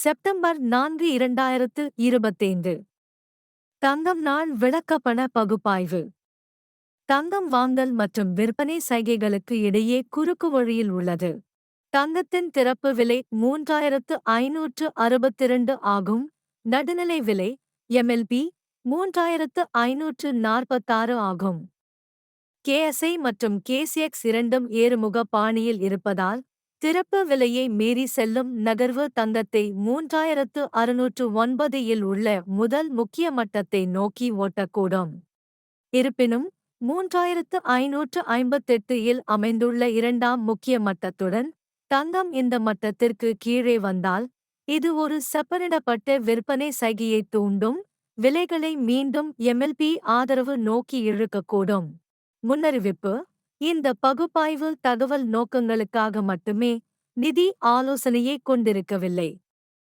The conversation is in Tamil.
செப்டம்பர் நான்கு இரண்டாயிரத்து இருபத்தைந்து. தங்கம் நாள் விளக்கப்பண பகுப்பாய்வு. தங்கம் வாங்கல் மற்றும் விற்பனை சைகைகளுக்கு இடையே குறுக்கு வழியில் உள்ளது. தங்கத்தின் திறப்பு விலை மூன்றாயிரத்து ஐநூற்று அறுபத்திரண்டு ஆகும். நடுநிலை விலை எம்எல்பி மூன்றாயிரத்து ஐநூற்று நாற்பத்தாறு ஆகும். கேஎஸ்ஐ மற்றும் கேசிஎக்ஸ் இரண்டும் ஏறுமுக பாணியில் இருப்பதால் திறப்பு விலையை மீறி செல்லும் நகர்வு தங்கத்தை மூன்றாயிரத்து அறுநூற்று ஒன்பது இல் உள்ள முதல் முக்கிய மட்டத்தை நோக்கி ஓட்டக்கூடும். இருப்பினும் மூன்றாயிரத்து ஐநூற்று ஐம்பத்தெட்டு இல் அமைந்துள்ள இரண்டாம் முக்கிய மட்டத்துடன் தங்கம் இந்த மட்டத்திற்கு கீழே வந்தால் இது ஒரு செப்பனிடப்பட்ட விற்பனை சைகையை தூண்டும் விலைகளை மீண்டும் எம்எல்பி ஆதரவு நோக்கி இழுக்கக்கூடும். முன்னறிவிப்பு இந்த பகுப்பாய்வு தகவல் நோக்கங்களுக்காக மட்டுமே நிதி ஆலோசனையை கொண்டிருக்கவில்லை.